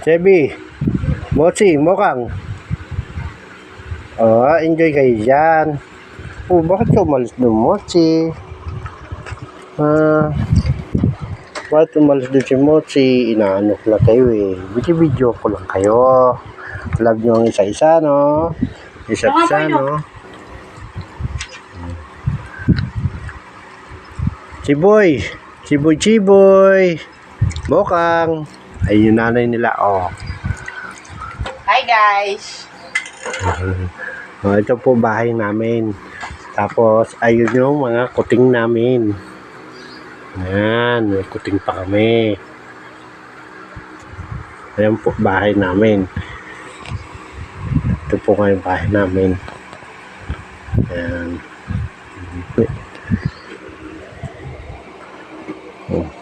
Sebi, Mochi, Mokang. Oh, enjoy kayo dyan. Oh, bakit ka umalis doon, Mochi? Ah, bakit umalis doon si Mochi? Inaano ko lang kayo eh. Video-video ko lang kayo. Love nyo ang isa-isa, no? Isa-isa, no? Chiboy! Chiboy, Chiboy! Mokang! Ayun yung nanay nila, oh. Hi guys! Oh, ito po bahay namin. Tapos, ayun yung mga kuting namin. Ayan, may kuting pa kami. Ayan po bahay namin. Ito po nga yung bahay namin. Ayan. Oh.